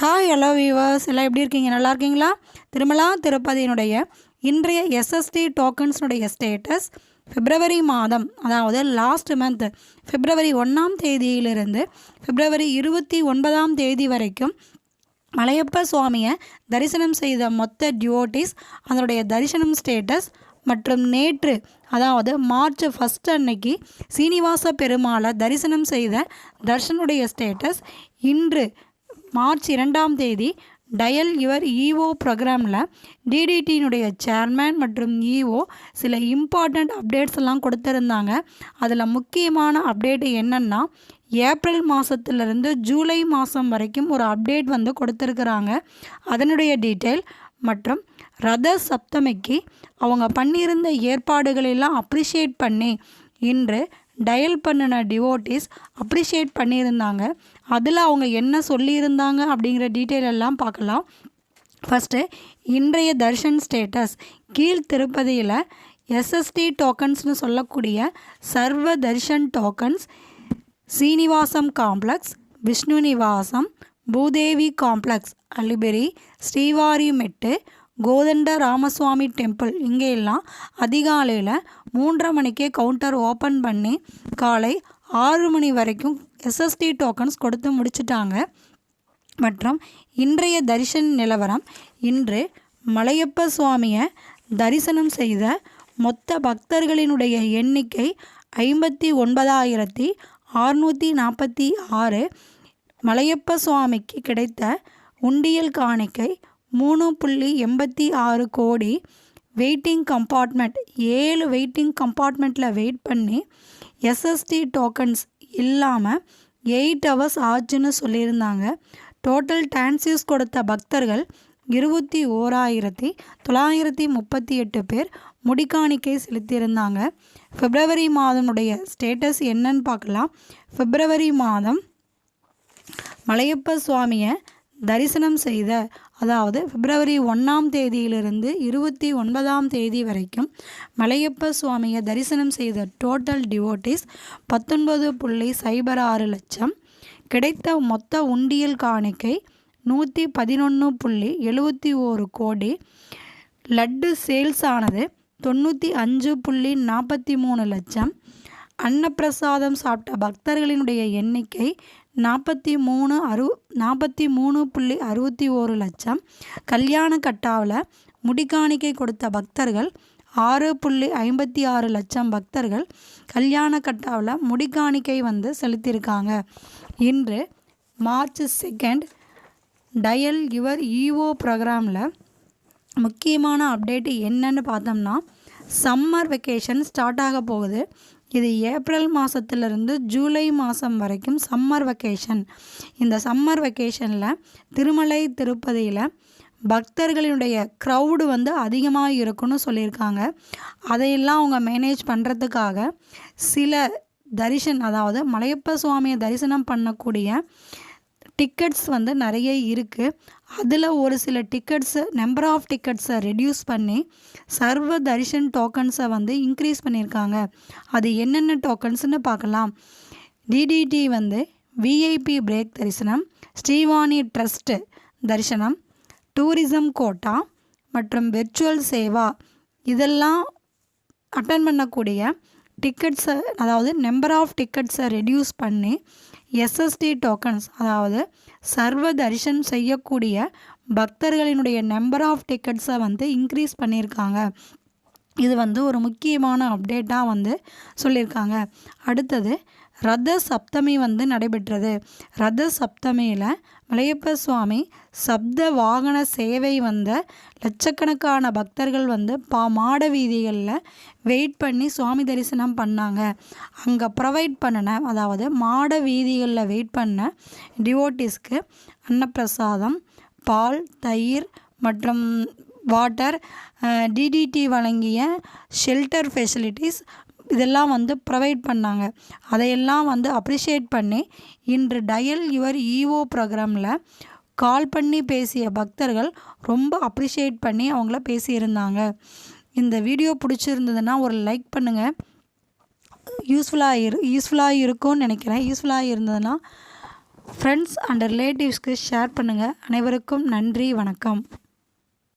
Hi hello viewers எல்லாம் எப்படி இருக்கீங்க? நல்லா இருக்கீங்களா? திருமலா திருப்பதியினுடைய இன்றைய எஸ்எஸ்டி டோக்கன்ஸ்னுடைய ஸ்டேட்டஸ் பிப்ரவரி மாதம் அதாவது லாஸ்ட் மந்த் பிப்ரவரி ஒன்றாம் தேதியிலிருந்து பிப்ரவரி இருபத்தி ஒன்பதாம் தேதி வரைக்கும் மலையப்ப சுவாமியை தரிசனம் செய்த மொத்த டியோட்டிஸ் அதனுடைய தரிசனம் ஸ்டேட்டஸ் மற்றும் நேற்று அதாவது மார்ச் ஃபஸ்ட் அன்னைக்கு சீனிவாச பெருமாளை தரிசனம் செய்த தர்ஷனுடைய ஸ்டேட்டஸ் இன்று மார்ச் இரண்டாம் தேதி டயல் யுவர் இஓ ப்ரோக்ராமில் டிடிடியினுடைய சேர்மேன் மற்றும் இஓ சில இம்பார்ட்டண்ட் அப்டேட்ஸ் எல்லாம் கொடுத்துருந்தாங்க. அதில் முக்கியமான அப்டேட்டு என்னென்னா ஏப்ரல் மாதத்துலேருந்து ஜூலை மாதம் வரைக்கும் ஒரு அப்டேட் வந்து கொடுத்துருக்குறாங்க. அதனுடைய டீட்டெயில் மற்றும் ரத சப்தமிக்கு அவங்க பண்ணியிருந்த ஏற்பாடுகளெல்லாம் அப்ரிஷியேட் பண்ணி இன்று டயல் பண்ணின டிவோட்டிஸ் அப்ரிஷியேட் பண்ணியிருந்தாங்க. அதில் அவங்க என்ன சொல்லியிருந்தாங்க அப்படிங்கிற டீட்டெயில் எல்லாம் பார்க்கலாம். ஃபஸ்ட்டு இன்றைய தர்ஷன் ஸ்டேட்டஸ் கீழ் திருப்பதியில் எஸ்எஸ்டி டோக்கன்ஸ்னு சொல்லக்கூடிய Sarva Darshan tokens Srinivasam complex Vishnu Nivasam Bhudevi complex Alipiri Srivarimettu Kodanda Ramaswamy temple. இங்கே எல்லாம் அதிகாலையில் மூன்றரை மணிக்கே கவுண்டர் ஓப்பன் பண்ணி காலை ஆறு மணி வரைக்கும் எஸ்எஸ்டி டோக்கன்ஸ் கொடுத்து முடிச்சிட்டாங்க. மற்றும் இன்றைய தரிசன நிலவரம் இன்று மலையப்ப சுவாமியை தரிசனம் செய்த மொத்த பக்தர்களினுடைய எண்ணிக்கை ஐம்பத்தி ஒன்பதாயிரத்தி அறுநூற்றி நாற்பத்தி ஆறு. மலையப்ப சுவாமிக்கு கிடைத்த உண்டியல் காணிக்கை மூணு புள்ளி எண்பத்தி ஆறு கோடி வெயிட்டிங் கம்பார்ட்மெண்ட் ஏழு வெயிட்டிங் கம்பார்ட்மெண்ட்டில் வெயிட் பண்ணி எஸ்எஸ்டி டோக்கன்ஸ் இல்லாமல் எயிட் ஹவர்ஸ் ஆச்சுன்னு சொல்லியிருந்தாங்க. டோட்டல் டான்சியூஸ் கொடுத்த பக்தர்கள் இருபத்தி ஓராயிரத்தி தொள்ளாயிரத்தி முப்பத்தி எட்டு பேர் முடிக்காணிக்கை செலுத்தியிருந்தாங்க. பிப்ரவரி மாதனுடைய ஸ்டேட்டஸ் என்னன்னு பார்க்கலாம். பிப்ரவரி மாதம் மலையப்ப சுவாமியை தரிசனம் செய்த அதாவது பிப்ரவரி ஒன்றாம் தேதியிலிருந்து இருபத்தி ஒன்பதாம் தேதி வரைக்கும் மலையப்ப சுவாமியை தரிசனம் செய்த டோட்டல் டிவோட்டிஸ் பத்தொன்பது புள்ளி சைபர் ஆறு லட்சம் கிடைத்த மொத்த உண்டியல் காணிக்கை நூற்றி பதினொன்று புள்ளி எழுபத்தி ஓரு கோடி லட்டு சேல்ஸ் ஆனது தொண்ணூற்றி அஞ்சு புள்ளி நாற்பத்தி மூணு லட்சம் அன்னப்பிரசாதம் சாப்பிட்ட பக்தர்களினுடைய எண்ணிக்கை நாற்பத்தி மூணு அறு நாற்பத்தி மூணு புள்ளி அறுபத்தி ஓரு லட்சம். கல்யாண கட்டாவில் முடிக்காணிக்கை கொடுத்த பக்தர்கள் ஆறு புள்ளி ஐம்பத்தி ஆறு லட்சம் பக்தர்கள் கல்யாண கட்டாவில் முடிக்காணிக்கை வந்து செலுத்தியிருக்காங்க. இன்று March second dial your EO ப்ரோக்ராமில் முக்கியமான அப்டேட்டு என்னன்னு பார்த்தோம்னா சம்மர் வெக்கேஷன் ஸ்டார்ட் ஆக போகுது. இது ஏப்ரல் மாதத்துலேருந்து ஜூலை மாதம் வரைக்கும் சம்மர் வெக்கேஷன் இந்த சம்மர் வெக்கேஷனில் திருமலை திருப்பதியில் பக்தர்களினுடைய க்ரௌடு வந்து அதிகமாக இருக்குன்னு சொல்லியிருக்காங்க. அதையெல்லாம் அவங்க மேனேஜ் பண்ணுறதுக்காக சில தரிசன் அதாவது மலையப்ப சுவாமியை தரிசனம் பண்ணக்கூடிய டிக்கெட்ஸ் வந்து நிறைய இருக்குது அதில் ஒரு சில டிக்கெட்ஸு நம்பர் ஆஃப் டிக்கெட்ஸை ரெடியூஸ் பண்ணி சர்வ தரிசன் டோக்கன்ஸை வந்து இன்க்ரீஸ் பண்ணியிருக்காங்க. அது என்னென்ன டோக்கன்ஸ்னு பார்க்கலாம். டிடிடி வந்து விஐபி பிரேக் தரிசனம் ஸ்ரீவாணி ட்ரஸ்ட்டு தரிசனம் டூரிசம் கோட்டா மற்றும் விர்ச்சுவல் சேவா. இதெல்லாம் அட்டன் பண்ணக்கூடிய டிக்கெட்ஸை அதாவது நம்பர் ஆஃப் டிக்கெட்ஸை ரெடியூஸ் பண்ணி எஸ்எஸ்டி டோக்கன்ஸ் அதாவது சர்வ தரிசனம் செய்யக்கூடிய பக்தர்களினுடைய நம்பர் ஆஃப் டிக்கெட்ஸை வந்து இன்க்ரீஸ் பண்ணியிருக்காங்க. இது வந்து ஒரு முக்கியமான அப்டேட்டாக வந்து சொல்லியிருக்காங்க. அடுத்தது ரத சப்தமி வந்து நடைபெற்றது. ரத சப்தமியில் மலையப்ப சுவாமி சப்த வாகன சேவை வந்த லட்சக்கணக்கான பக்தர்கள் வந்து பா மாட வீதிகளில் வெயிட் பண்ணி சுவாமி தரிசனம் பண்ணாங்க. அங்கே ப்ரொவைட் பண்ணின அதாவது மாட வீதிகளில் வெயிட் பண்ண டிவோட்டிஸ்க்கு அன்னப்பிரசாதம் பால் தயிர் மற்றும் வாட்டர் டிடிடி வழங்கிய ஷெல்டர் ஃபெசிலிட்டிஸ் இதெல்லாம் வந்து ப்ரொவைட் பண்ணாங்க. அதையெல்லாம் வந்து அப்ரிஷியேட் பண்ணி இன்று டயல் யுவர் இஓ ப்ரோக்ராமில் கால் பண்ணி பேசிய பக்தர்கள் ரொம்ப அப்ரிஷியேட் பண்ணி அவங்கள பேசியிருந்தாங்க. இந்த வீடியோ பிடிச்சிருந்ததுன்னா ஒரு லைக் பண்ணுங்கள் யூஸ்ஃபுல்லாக இரு யூஸ்ஃபுல்லாக இருக்கும்னு நினைக்கிறேன். யூஸ்ஃபுல்லாக இருந்ததுன்னா ஃப்ரெண்ட்ஸ் அண்ட் ரிலேட்டிவ்ஸ்க்கு ஷேர் பண்ணுங்கள் அனைவருக்கும் நன்றி வணக்கம்.